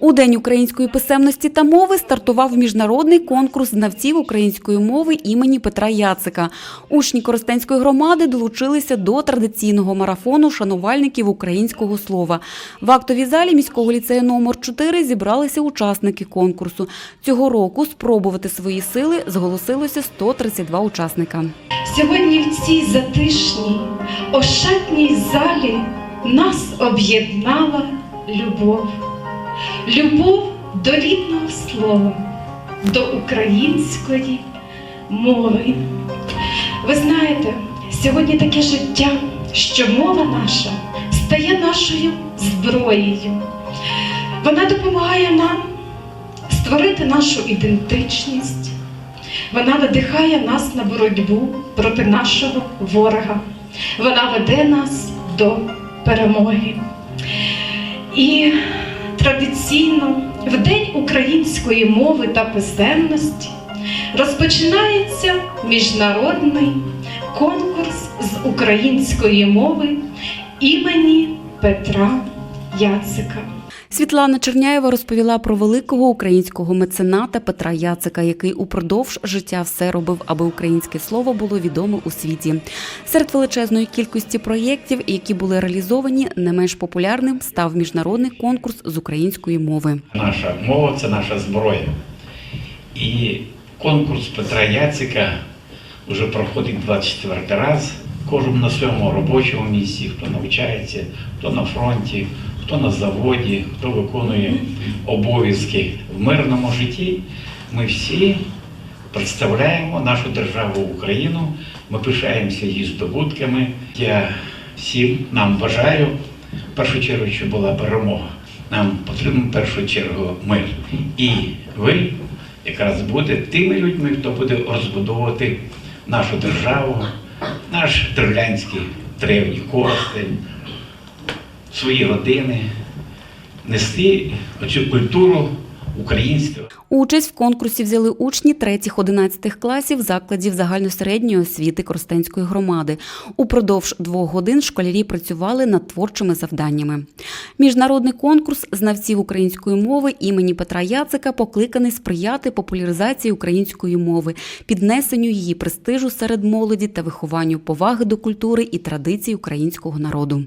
У День української писемності та мови стартував міжнародний конкурс знавців української мови імені Петра Яцика. Учні Коростенської громади долучилися до традиційного марафону шанувальників українського слова. В актовій залі міського ліцею номер 4 зібралися учасники конкурсу. Цього року спробувати свої сили зголосилося 132 учасника. Сьогодні в цій затишній, ошатній залі нас об'єднала любов. Любов до рідного слова, до української мови. Ви знаєте, сьогодні таке життя, що мова наша стає нашою зброєю. Вона допомагає нам створити нашу ідентичність. Вона надихає нас на боротьбу проти нашого ворога. Вона веде нас до перемоги. І традиційно в День української мови та писемності розпочинається міжнародний конкурс з української мови імені Петра Яцика. Світлана Черняєва розповіла про великого українського мецената Петра Яцика, який упродовж життя все робив, аби українське слово було відоме у світі. Серед величезної кількості проєктів, які були реалізовані, не менш популярним став міжнародний конкурс з української мови. Наша мова це наша зброя. І конкурс Петра Яцика вже проходить 24 раз. Кожен на своєму робочому місці, хто навчається, хто на фронті, хто на заводі, хто виконує обов'язки в мирному житті. Ми всі представляємо нашу державу Україну. Ми пишаємося її здобутками. Я всім нам бажаю в першу чергу, щоб була перемога. Нам потрібен в першу чергу мир. І ви якраз будете тими людьми, хто буде розбудовувати нашу державу, наш древлянський древній коростень, свої родини, нести оцю культуру українську. Участь в конкурсі взяли учні 3-11 класів закладів загальносередньої освіти Коростенської громади. Упродовж двох годин школярі працювали над творчими завданнями. Міжнародний конкурс знавців української мови імені Петра Яцика покликаний сприяти популяризації української мови, піднесенню її престижу серед молоді та вихованню поваги до культури і традицій українського народу.